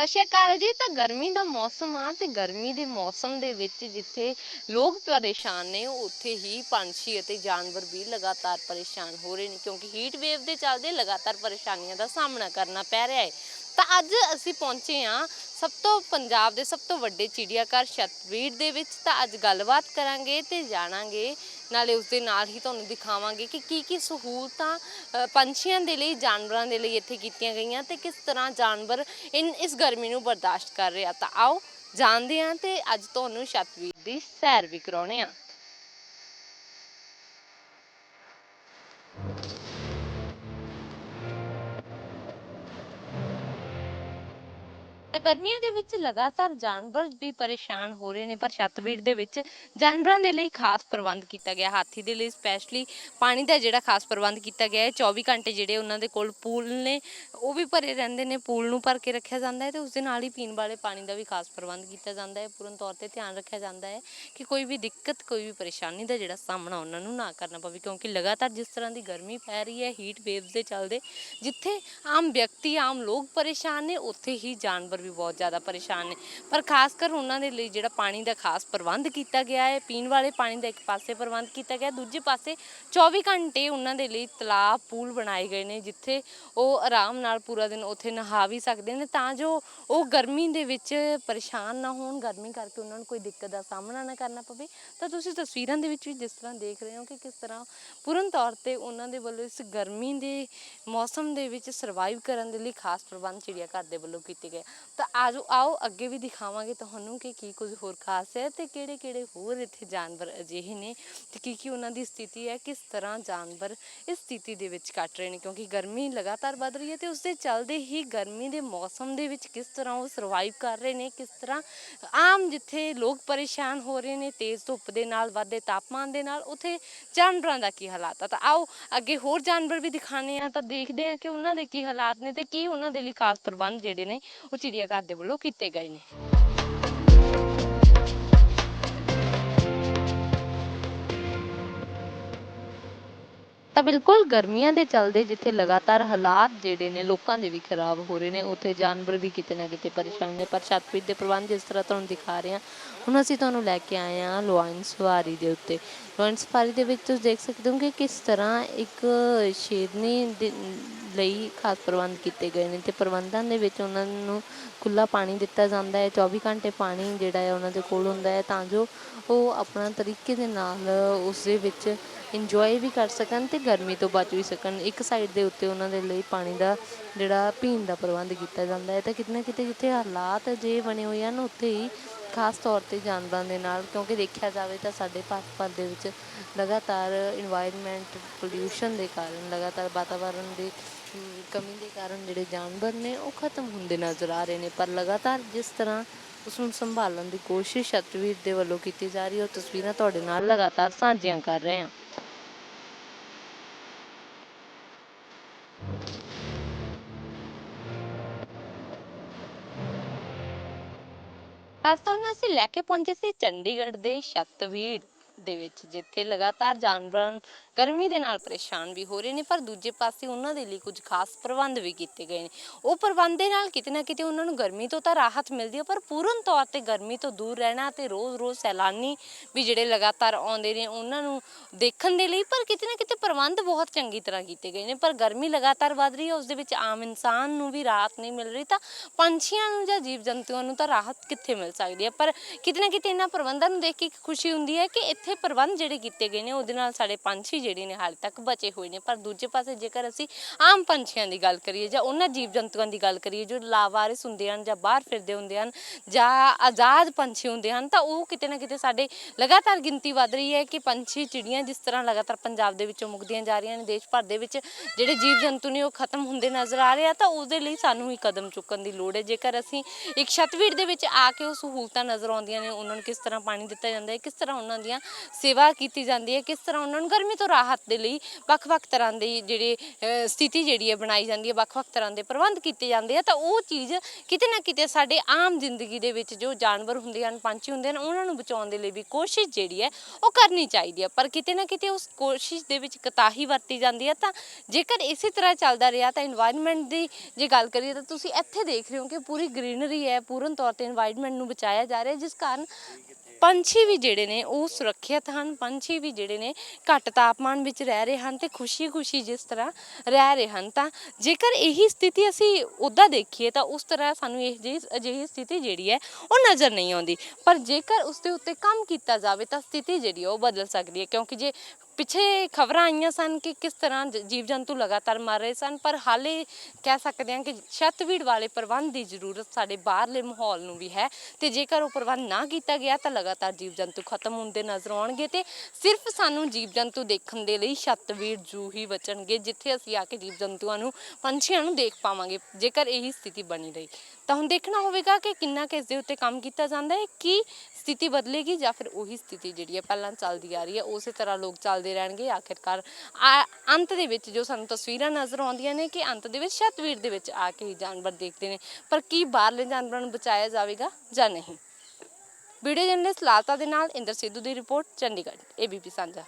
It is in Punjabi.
ਸਤਿ ਸ਼੍ਰੀ ਅਕਾਲ ਜੀ। ਤਾਂ ਗਰਮੀ ਦਾ ਮੌਸਮ ਆ ਤੇ ਗਰਮੀ ਦੇ ਮੌਸਮ ਦੇ ਵਿੱਚ ਜਿੱਥੇ ਲੋਕ ਪਰੇਸ਼ਾਨ ਨੇ, ਉੱਥੇ ਹੀ ਪੰਛੀ ਅਤੇ ਜਾਨਵਰ ਵੀ ਲਗਾਤਾਰ ਪਰੇਸ਼ਾਨ ਹੋ ਰਹੇ ਨੇ, ਕਿਉਂਕਿ ਹੀਟ ਵੇਵ ਦੇ ਚੱਲਦੇ ਲਗਾਤਾਰ ਪਰੇਸ਼ਾਨੀਆਂ ਦਾ ਸਾਹਮਣਾ ਕਰਨਾ ਪੈ ਰਿਹਾ ਹੈ। ਤਾਂ ਅੱਜ ਅਸੀਂ ਪਹੁੰਚੇ ਹਾਂ ਸਭ ਤੋਂ ਪੰਜਾਬ ਦੇ ਸਭ ਤੋਂ ਵੱਡੇ ਚਿੜੀਆਘਰ ਛਤਬੀੜ ਦੇ ਵਿੱਚ। ਤਾਂ ਅੱਜ ਗੱਲਬਾਤ ਕਰਾਂਗੇ ਤੇ ਜਾਣਾਂਗੇ ਨਾਲੇ ਉਸ ਦੇ ਨਾਲ ਹੀ ਤੁਹਾਨੂੰ ਦਿਖਾਵਾਂਗੇ ਕਿ ਕੀ ਕੀ ਸਹੂਲਤਾਂ ਅ, ਪੰਛੀਆਂ ਦੇ ਲਈ ਜਾਨਵਰਾਂ ਦੇ ਲਈ ਇੱਥੇ ਕੀਤੀਆਂ ਗਈਆਂ ਤੇ ਕਿਸ ਤਰ੍ਹਾਂ ਜਾਨਵਰ ਇਨ ਇਸ ਗਰਮੀ ਨੂੰ ਬਰਦਾਸ਼ਤ ਕਰ ਰਿਹਾ। ਤਾਂ ਆਓ ਜਾਣਦੇ ਹਾਂ ਤੇ ਅੱਜ ਤੁਹਾਨੂੰ ਛੱਤਵੀਰ ਦੀ ਸੈਰ ਵੀ ਕਰਾਉਣੇ ਆ ਗਰਮੀਆਂ ਦੇ ਵਿੱਚ ਲਗਾਤਾਰ ਜਾਨਵਰ ਵੀ ਪਰੇਸ਼ਾਨ ਹੋ ਰਹੇ ਨੇ, ਪਰ ਛੱਤਬੀੜ ਦੇ ਵਿੱਚ ਜਾਨਵਰਾਂ ਦੇ ਲਈ ਖਾਸ ਪ੍ਰਬੰਧ ਕੀਤਾ ਗਿਆ। ਹਾਥੀ ਦੇ ਲਈ ਸਪੈਸ਼ਲੀ ਪਾਣੀ ਦਾ ਜਿਹੜਾ ਖਾਸ ਪ੍ਰਬੰਧ ਕੀਤਾ ਗਿਆ ਹੈ 24 ਘੰਟੇ ਜਿਹੜੇ ਉਹਨਾਂ ਦੇ ਕੋਲ ਪੂਲ ਨੇ, ਉਹ ਵੀ ਭਰੇ ਰਹਿੰਦੇ ਨੇ, ਪੂਲ ਨੂੰ ਭਰ ਕੇ ਰੱਖਿਆ ਜਾਂਦਾ ਹੈ ਤੇ ਉਸ ਦੇ ਨਾਲ ਹੀ ਪੀਣ ਵਾਲੇ ਪਾਣੀ ਦਾ ਵੀ ਖਾਸ ਪ੍ਰਬੰਧ ਕੀਤਾ ਜਾਂਦਾ ਹੈ। ਪੂਰਨ ਤੌਰ ਤੇ ਧਿਆਨ ਰੱਖਿਆ ਜਾਂਦਾ ਹੈ ਕਿ ਕੋਈ ਵੀ ਦਿੱਕਤ, ਕੋਈ ਵੀ ਪਰੇਸ਼ਾਨੀ ਦਾ ਜਿਹੜਾ ਸਾਹਮਣਾ ਉਹਨਾਂ ਨੂੰ ਨਾ ਕਰਨਾ ਪਵੇ, ਕਿਉਂਕਿ ਲਗਾਤਾਰ ਜਿਸ ਤਰ੍ਹਾਂ ਦੀ ਗਰਮੀ ਪੈ ਰਹੀ ਹੈ ਹੀਟ ਵੇਵਸ ਦੇ ਚੱਲਦੇ, ਜਿੱਥੇ ਆਮ ਵਿਅਕਤੀ, ਆਮ ਲੋਕ ਪਰੇਸ਼ਾਨ ਨੇ, ਉੱਥੇ ਹੀ ਜਾਨਵਰ ਵੀ ਬਹੁਤ ਜ਼ਿਆਦਾ ਪਰੇਸ਼ਾਨ ਨੇ। ਪਰ ਖਾਸ ਕਰ ਉਹਨਾਂ ਦੇ ਲਈ ਜਿਹੜਾ ਪਾਣੀ ਦਾ ਖਾਸ ਪ੍ਰਬੰਧ ਕੀਤਾ ਗਿਆ ਹੈ, ਪੀਣ ਵਾਲੇ ਪਾਣੀ ਦਾ ਇੱਕ ਪਾਸੇ ਪ੍ਰਬੰਧ ਕੀਤਾ ਗਿਆ, ਦੂਜੇ ਪਾਸੇ 24 ਘੰਟੇ ਉਹਨਾਂ ਦੇ ਲਈ ਤਲਾਬ, ਪੂਲ ਬਣਾਏ ਗਏ ਨੇ, ਜਿੱਥੇ ਉਹ ਆਰਾਮ ਨਾਲ ਪੂਰਾ ਦਿਨ ਉੱਥੇ ਨਹਾ ਵੀ ਸਕਦੇ ਨੇ, ਤਾਂ ਜੋ ਉਹ ਗਰਮੀ ਦੇ ਵਿੱਚ ਪਰੇਸ਼ਾਨ ਨਾ ਹੋਣ, ਗਰਮੀ ਕਰਕੇ ਉਹਨਾਂ ਨੂੰ ਕੋਈ ਦਿੱਕਤ ਦਾ ਸਾਹਮਣਾ ਨਾ ਕਰਨਾ ਪਵੇ। ਤਾਂ ਤੁਸੀਂ ਤਸਵੀਰਾਂ ਦੇ ਵਿੱਚ ਵੀ ਜਿਸ ਤਰ੍ਹਾਂ ਦੇਖ ਰਹੇ ਹੋ ਕਿ ਕਿਸ ਤਰ੍ਹਾਂ ਪੂਰਨ ਤੌਰ ਤੇ ਉਹਨਾਂ ਦੇ ਵੱਲੋਂ ਇਸ ਗਰਮੀ ਦੇ ਮੌਸਮ ਦੇ ਵਿੱਚ ਸਰਵਾਈਵ ਕਰਨ ਦੇ ਲਈ ਖਾਸ ਪ੍ਰਬੰਧ ਚਿੜੀਆ ਘਰ ਦੇ ਵੱਲੋਂ ਕੀਤੇ ਗਏ। ਤਾਂ ਆਜੋ, ਆਓ, ਅੱਗੇ ਵੀ ਦਿਖਾਵਾਂਗੇ ਤੁਹਾਨੂੰ ਕਿ ਕੀ ਕੁਝ ਹੋਰ ਖਾਸ ਹੈ ਤੇ ਕਿਹੜੇ ਕਿਹੜੇ ਹੋਰ ਇੱਥੇ ਜਾਨਵਰ ਅਜਿਹੇ ਨੇ ਤੇ ਕੀ ਕੀ ਉਹਨਾਂ ਦੀ ਸਥਿਤੀ ਹੈ, ਕਿਸ ਤਰ੍ਹਾਂ ਜਾਨਵਰ ਇਸ ਸਥਿਤੀ ਦੇ ਵਿੱਚ ਕੱਟ ਰਹੇ ਨੇ ਕਿਉਂਕਿ ਗਰਮੀ ਲਗਾਤਾਰ ਵੱਧ ਰਹੀ ਹੈ ਤੇ ਉਸ ਦੇ ਚੱਲਦੇ ਹੀ ਗਰਮੀ ਦੇ ਮੌਸਮ ਦੇ ਵਿੱਚ ਕਿਸ ਤਰ੍ਹਾਂ ਉਹ ਸਰਵਾਈਵ ਕਰ ਰਹੇ ਨੇ, ਕਿਸ ਤਰ੍ਹਾਂ ਆਮ ਜਿੱਥੇ ਲੋਕ ਪਰੇਸ਼ਾਨ ਹੋ ਰਹੇ ਨੇ, ਤੇਜ਼ ਧੁੱਪ ਦੇ ਨਾਲ ਵੱਧਦੇ ਤਾਪਮਾਨ ਦੇ ਨਾਲ ਉਥੇ ਜਾਨਵਰਾਂ ਦਾ ਕੀ ਹਾਲਾਤ ਆ? ਤਾਂ ਆਓ, ਅੱਗੇ ਹੋਰ ਜਾਨਵਰ ਵੀ ਦਿਖਾਣੇ ਆ ਤਾਂ ਦੇਖਦੇ ਆ ਕਿ ਉਹਨਾਂ ਦੇ ਕੀ ਹਾਲਾਤ ਨੇ ਤੇ ਕੀ ਉਹਨਾਂ ਦੇ ਲਈ ਖਾਸ ਪ੍ਰਬੰਧ ਜਿਹੜੇ ਨੇ ਉਹ ਚਿੜੀ ਚਿੜੀਆ ਘਰ ਦੇ ਵੱਲੋਂ ਕੀਤੇ ਗਏ ਨੇ। ਤਾਂ ਬਿਲਕੁਲ ਗਰਮੀਆਂ ਦੇ ਚੱਲਦੇ ਜਿੱਥੇ ਲਗਾਤਾਰ ਹਾਲਾਤ ਜਿਹੜੇ ਨੇ ਲੋਕਾਂ ਦੇ ਵੀ ਖਰਾਬ ਹੋ ਰਹੇ ਨੇ, ਉੱਥੇ ਜਾਨਵਰ ਵੀ ਕਿਤੇ ਨਾ ਕਿਤੇ ਪਰੇਸ਼ਾਨ ਨੇ। ਪਰ ਛਤਪੀੜ ਦੇ ਪ੍ਰਬੰਧ ਜਿਸ ਤਰ੍ਹਾਂ ਤੁਹਾਨੂੰ ਦਿਖਾ ਰਹੇ ਹਾਂ, ਹੁਣ ਅਸੀਂ ਤੁਹਾਨੂੰ ਲੈ ਕੇ ਆਏ ਹਾਂ ਲੋਇਨ ਸਵਾਰੀ ਦੇ ਉੱਤੇ। ਲੋਇਨ ਸਵਾਰੀ ਦੇ ਵਿੱਚ ਤੁਸੀਂ ਦੇਖ ਸਕਦੇ ਹੋ ਕਿ ਕਿਸ ਤਰ੍ਹਾਂ ਇੱਕ ਸ਼ੇਰਨੀ ਲਈ ਖਾਸ ਪ੍ਰਬੰਧ ਕੀਤੇ ਗਏ ਨੇ ਤੇ ਪ੍ਰਬੰਧਾਂ ਦੇ ਵਿੱਚ ਉਹਨਾਂ ਨੂੰ ਖੁੱਲਾ ਪਾਣੀ ਦਿੱਤਾ ਜਾਂਦਾ ਹੈ 24 ਘੰਟੇ ਪਾਣੀ ਜਿਹੜਾ ਹੈ ਉਹਨਾਂ ਦੇ ਕੋਲ ਹੁੰਦਾ ਹੈ ਤਾਂ ਜੋ ਉਹ ਆਪਣਾ ਤਰੀਕੇ ਦੇ ਨਾਲ ਉਸ ਦੇ ਵਿੱਚ ਇੰਜੋਏ ਵੀ ਕਰ ਸਕਣ ਤੇ ਗਰਮੀ ਤੋਂ ਬਚ ਵੀ ਸਕਣ। ਇੱਕ ਸਾਈਡ ਦੇ ਉੱਤੇ ਉਹਨਾਂ ਦੇ ਲਈ ਪਾਣੀ ਦਾ ਜਿਹੜਾ ਪੀਣ ਦਾ ਪ੍ਰਬੰਧ ਕੀਤਾ ਜਾਂਦਾ ਹੈ ਤਾਂ ਕਿਤੇ ਨਾ ਕਿਤੇ ਜਿੱਥੇ ਹਾਲਾਤ ਜੇ ਬਣੇ ਹੋਏ ਹਨ, ਉੱਥੇ ਹੀ ਖਾਸ ਤੌਰ ਤੇ ਜਾਨਵਰਾਂ ਦੇ ਨਾਲ, ਕਿਉਂਕਿ ਦੇਖਿਆ ਜਾਵੇ ਤਾਂ ਸਾਡੇ ਭਾਰਤ ਭਰ ਦੇ ਵਿੱਚ ਲਗਾਤਾਰ ਇਨਵਾਇਰਨਮੈਂਟ ਪੋਲਿਊਸ਼ਨ ਦੇ ਕਾਰਨ, ਲਗਾਤਾਰ ਵਾਤਾਵਰਣ ਦੀ ਕਮੀ ਦੇ ਕਾਰਨ ਜਿਹੜੇ ਜਾਨਵਰ ਨੇ, ਉਹ ਖਤਮ ਹੁੰਦੇ ਨਜ਼ਰ ਆ ਰਹੇ ਨੇ। ਪਰ ਲਗਾਤਾਰ ਜਿਸ ਤਰ੍ਹਾਂ ਉਸ ਨੂੰ ਸੰਭਾਲਣ ਦੀ ਕੋਸ਼ਿਸ਼ ਸਤਵੀਰ ਦੇ ਵੱਲੋਂ ਕੀਤੀ ਜਾ ਰਹੀ ਹੈ, ਉਹ ਤਸਵੀਰਾਂ ਤੁਹਾਡੇ ਨਾਲ ਲਗਾਤਾਰ ਸਾਂਝੀਆਂ ਕਰ ਰਹੇ ਹਾਂ। ਅੱਜ ਅਸੀਂ ਲੈ ਕੇ ਪਹੁੰਚੇ ਸੀ ਚੰਡੀਗੜ੍ਹ ਦੇ ਛਤਬੀੜ ਦੇ ਵਿੱਚ, ਜਿੱਥੇ ਲਗਾਤਾਰ ਜਾਨਵਰ ਗਰਮੀ ਦੇ ਨਾਲ ਪਰੇਸ਼ਾਨ ਵੀ ਹੋ ਰਹੇ ਨੇ, ਪਰ ਦੂਜੇ ਪਾਸੇ ਉਹਨਾਂ ਦੇ ਲਈ ਕੁਝ ਖਾਸ ਪ੍ਰਬੰਧ ਵੀ ਕੀਤੇ ਗਏ ਨੇ। ਉਹ ਪ੍ਰਬੰਧ ਦੇ ਨਾਲ ਕਿਤੇ ਨਾ ਕਿਤੇ ਉਹਨਾਂ ਨੂੰ ਗਰਮੀ ਤੋਂ ਤਾਂ ਰਾਹਤ ਮਿਲਦੀ ਹੈ, ਪਰ ਪੂਰਨ ਤੌਰ ਤੇ ਗਰਮੀ ਤੋਂ ਦੂਰ ਰਹਿਣਾ ਤੇ ਰੋਜ਼-ਰੋਜ਼ ਸੈਲਾਨੀ ਵੀ ਜਿਹੜੇ ਲਗਾਤਾਰ ਆਉਂਦੇ ਨੇ, ਉਹਨਾਂ ਨੂੰ ਦੇਖਣ ਦੇ ਲਈ, ਪਰ ਕਿਤੇ ਨਾ ਕਿਤੇ ਪ੍ਰਬੰਧ ਬਹੁਤ ਚੰਗੀ ਤਰ੍ਹਾਂ ਕੀਤੇ ਗਏ ਨੇ। ਪਰ ਗਰਮੀ ਲਗਾਤਾਰ ਵੱਧ ਰਹੀ ਹੈ, ਉਸ ਦੇ ਵਿੱਚ ਆਮ ਇਨਸਾਨ ਨੂੰ ਵੀ ਰਾਹਤ ਨਹੀਂ ਮਿਲ ਰਹੀ, ਤਾਂ ਪੰਛੀਆਂ ਨੂੰ ਜਾਂ ਜੀਵ ਜੰਤੂਆਂ ਨੂੰ ਤਾਂ ਰਾਹਤ ਕਿੱਥੇ ਮਿਲ ਸਕਦੀ ਹੈ? ਪਰ ਕਿਤੇ ਨਾ ਕਿਤੇ ਇਹਨਾਂ ਪ੍ਰਬੰਧਾਂ ਨੂੰ ਦੇਖ ਕੇ ਇੱਕ ਖੁਸ਼ੀ ਹੁੰਦੀ ਹੈ ਕਿ ਇੱਥੇ ਪ੍ਰਬੰਧ ਜਿਹੜੇ ਕੀਤੇ ਗਏ ਨੇ, ਉਹਦੇ ਨਾਲ ਸਾਡੇ ਪੰਛੀ ਜਿਹੜੇ ਨੇ ਹਾਲੇ ਤੱਕ ਬਚੇ ਹੋਏ ਨੇ। ਪਰ ਦੂਜੇ ਪਾਸੇ ਜੇਕਰ ਅਸੀਂ ਆਮ ਪੰਛੀਆਂ ਦੀ ਗੱਲ ਕਰੀਏ ਜਾਂ ਉਹਨਾਂ ਜੀਵ ਜੰਤੂਆਂ ਦੀ ਗੱਲ ਕਰੀਏ, ਜੋ ਲਾਵਾਰਿਸ ਹੁੰਦੇ ਹਨ ਜਾਂ ਬਾਹਰ ਫਿਰਦੇ ਹੁੰਦੇ ਹਨ ਜਾਂ ਆਜ਼ਾਦ ਪੰਛੀ ਹੁੰਦੇ ਹਨ, ਤਾਂ ਉਹ ਕਿਤੇ ਨਾ ਕਿਤੇ ਸਾਡੇ ਲਗਾਤਾਰ ਗਿਣਤੀ ਵੱਧ ਰਹੀ ਹੈ ਕਿ ਪੰਛੀ ਚਿੜੀਆਂ ਜਿਸ ਤਰ੍ਹਾਂ ਲਗਾਤਾਰ ਪੰਜਾਬ ਦੇ ਵਿੱਚੋਂ ਮੁਕਦੀਆਂ ਜਾ ਰਹੀਆਂ ਨੇ, ਦੇਸ਼ ਭਰ ਦੇ ਵਿੱਚ ਜਿਹੜੇ ਜੀਵ ਜੰਤੂ ਨੇ ਉਹ ਖਤਮ ਹੁੰਦੇ ਨਜ਼ਰ ਆ ਰਹੇ ਆ, ਤਾਂ ਉਹਦੇ ਲਈ ਸਾਨੂੰ ਹੀ ਕਦਮ ਚੁੱਕਣ ਦੀ ਲੋੜ ਹੈ। ਜੇਕਰ ਅਸੀਂ ਇੱਕ ਛਤਵੀੜ ਦੇ ਵਿੱਚ ਆ ਕੇ ਉਹ ਸਹੂਲਤਾਂ ਨਜ਼ਰ ਆਉਂਦੀਆਂ ਨੇ, ਉਹਨਾਂ ਨੂੰ ਕਿਸ ਤਰ੍ਹਾਂ ਪਾਣੀ ਦਿੱਤਾ ਜਾਂਦਾ ਹੈ, ਕਿਸ ਤਰ੍ਹਾਂ ਉਹਨਾਂ ਦੀਆਂ ਸੇਵਾ ਕੀਤੀ ਜਾਂਦੀ ਹੈ, ਕਿਸ ਤਰ੍ਹਾਂ ਉਹਨਾਂ ਨੂੰ ਗਰਮੀ ਤੋਂ ਰਾਹਤ ਦੇ ਲਈ ਵੱਖ-ਵੱਖ ਤਰ੍ਹਾਂ ਦੇ ਜਿਹੜੇ ਸਥਿਤੀ ਜਿਹੜੀ ਹੈ ਬਣਾਈ ਜਾਂਦੀ ਹੈ, ਵੱਖ-ਵੱਖ ਤਰ੍ਹਾਂ ਦੇ ਪ੍ਰਬੰਧ ਕੀਤੇ ਜਾਂਦੇ ਆ, ਤਾਂ ਉਹ ਚੀਜ਼ ਕਿਤੇ ਨਾ ਕਿਤੇ ਸਾਡੇ ਆਮ ਜ਼ਿੰਦਗੀ ਦੇ ਵਿੱਚ ਜੋ ਜਾਨਵਰ ਹੁੰਦੇ ਹਨ, ਪੰਛੀ ਹੁੰਦੇ ਹਨ, ਉਹਨਾਂ ਨੂੰ ਬਚਾਉਣ ਦੇ ਲਈ ਵੀ ਕੋਸ਼ਿਸ਼ ਜਿਹੜੀ ਹੈ, ਉਹ ਕਰਨੀ ਚਾਹੀਦੀ ਹੈ। ਪਰ ਕਿਤੇ ਨਾ ਕਿਤੇ ਉਸ ਕੋਸ਼ਿਸ਼ ਦੇ ਵਿੱਚ ਕਤਾਹੀ ਵਰਤੀ ਜਾਂਦੀ ਹੈ, ਤਾਂ ਜੇਕਰ ਇਸੇ ਤਰ੍ਹਾਂ ਚੱਲਦਾ ਰਿਹਾ, ਤਾਂ এনवायरमेंट ਦੀ ਜੇ ਗੱਲ ਕਰੀਏ, ਤਾਂ ਤੁਸੀਂ ਇੱਥੇ ਦੇਖ ਰਹੇ ਹੋ ਕਿ ਪੂਰੀ ਗ੍ਰੀਨਰੀ ਹੈ, ਪੂਰਨ ਤੌਰ ਤੇ এনवायरमेंट ਨੂੰ ਬਚਾਇਆ ਜਾ ਰਿਹਾ, ਜਿਸ ਕਾਰਨ ਪੰਛੀ ਵੀ ਜਿਹੜੇ ਨੇ ਉਹ ਸੁਰੱਖਿਅਤ ਹਨ, ਪੰਛੀ ਵੀ ਜਿਹੜੇ ਨੇ ਘੱਟ ਤਾਪਮਾਨ ਵਿੱਚ ਰਹਿ ਰਹੇ ਹਨ ਤੇ ਖੁਸ਼ੀ-ਖੁਸ਼ੀ ਜਿਸ ਤਰ੍ਹਾਂ ਰਹਿ ਰਹੇ ਹਨ, ਤਾਂ ਜੇਕਰ ਇਹੀ ਸਥਿਤੀ ਅਸੀਂ ਉੱਦਾਂ ਦੇਖੀਏ ਤਾਂ ਉਸ ਤਰ੍ਹਾਂ ਸਾਨੂੰ ਇਹ ਜਿਹੀ, ਅਜਿਹੀ ਸਥਿਤੀ ਜਿਹੜੀ ਹੈ ਉਹ ਨਜ਼ਰ ਨਹੀਂ ਆਉਂਦੀ। ਪਰ ਜੇਕਰ ਉਸ ਦੇ ਉੱਤੇ ਕੰਮ ਕੀਤਾ ਜਾਵੇ ਤਾਂ ਸਥਿਤੀ ਜਿਹੜੀ ਹੈ ਉਹ ਬਦਲ ਸਕਦੀ ਹੈ, ਕਿਉਂਕਿ ਜੇ ਪਿੱਛੇ ਖਬਰਾਂ ਆਈਆਂ ਸਨ ਕਿ ਕਿਸ ਤਰ੍ਹਾਂ ਜ- ਜੀਵ ਜੰਤੂ ਲਗਾਤਾਰ ਮਰ ਰਹੇ ਸਨ, ਪਰ ਹਾਲੇ ਕਹਿ ਸਕਦੇ ਹਾਂ ਕਿ ਛੱਤਵੀੜ ਵਾਲੇ ਪ੍ਰਬੰਧ ਦੀ ਜ਼ਰੂਰਤ ਸਾਡੇ ਬਾਹਰਲੇ ਮਾਹੌਲ ਨੂੰ ਵੀ ਹੈ ਤੇ ਜੇਕਰ ਉਹ ਪ੍ਰਬੰਧ ਨਾ ਕੀਤਾ ਗਿਆ ਤਾਂ ਲਗਾਤਾਰ ਜੀਵ ਜੰਤੂ ਖਤਮ ਹੁੰਦੇ ਨਜ਼ਰ ਆਉਣਗੇ ਤੇ ਸਿਰਫ ਸਾਨੂੰ ਜੀਵ ਜੰਤੂ ਦੇਖਣ ਦੇ ਲਈ ਛੱਤਵੀੜ ਜੂ ਹੀ ਬਚਣਗੇ, ਜਿੱਥੇ ਅਸੀਂ ਆ ਕੇ ਜੀਵ ਜੰਤੂਆਂ ਨੂੰ, ਪੰਛੀਆਂ ਨੂੰ ਦੇਖ ਪਾਵਾਂਗੇ, ਜੇਕਰ ਇਹੀ ਸਥਿਤੀ ਬਣੀ ਰਹੀ। ਤਾਂ ਹੁਣ ਦੇਖਣਾ ਹੋਵੇਗਾ ਕਿ ਕਿੰਨਾ ਕੁ ਇਸ ਦੇ ਉੱਤੇ ਕੰਮ ਕੀਤਾ ਜਾਂਦਾ ਹੈ, ਕੀ ਸਥਿਤੀ ਬਦਲੇਗੀ ਜਾਂ ਫਿਰ ਉਹੀ ਸਥਿਤੀ ਜਿਹੜੀ ਹੈ ਪਹਿਲਾਂ ਚੱਲਦੀ ਆ ਰਹੀ ਹੈ, ਉਸੇ ਤਰ੍ਹਾਂ ਲੋਕ ਚੱਲਦੇ ਰਹਿਣਗੇ, ਆਖਿਰਕਾਰ ਅੰਤ ਦੇ ਵਿੱਚ ਜੋ ਸਾਨੂੰ ਤਸਵੀਰਾਂ ਨਜ਼ਰ ਆਉਂਦੀਆਂ ਨੇ ਕਿ ਅੰਤ ਦੇ ਵਿੱਚ ਛਤਵੀਰ ਦੇ ਵਿੱਚ ਆ ਕੇ ਹੀ ਜਾਨਵਰ ਦੇਖਦੇ ਨੇ, ਪਰ ਕੀ ਬਾਹਰਲੇ ਜਾਨਵਰਾਂ ਨੂੰ ਬਚਾਇਆ ਜਾਵੇਗਾ ਜਾਂ ਨਹੀਂ? ਵੀਡੀਓ ਜਰਨਲਿਸਟ ਲਾਲਤਾ ਦੇ ਨਾਲ ਇੰਦਰ ਸਿੱਧੂ ਦੀ ਰਿਪੋਰਟ, ਚੰਡੀਗੜ੍ਹ ਏਬੀਪੀ ਸਾਂਝਾ।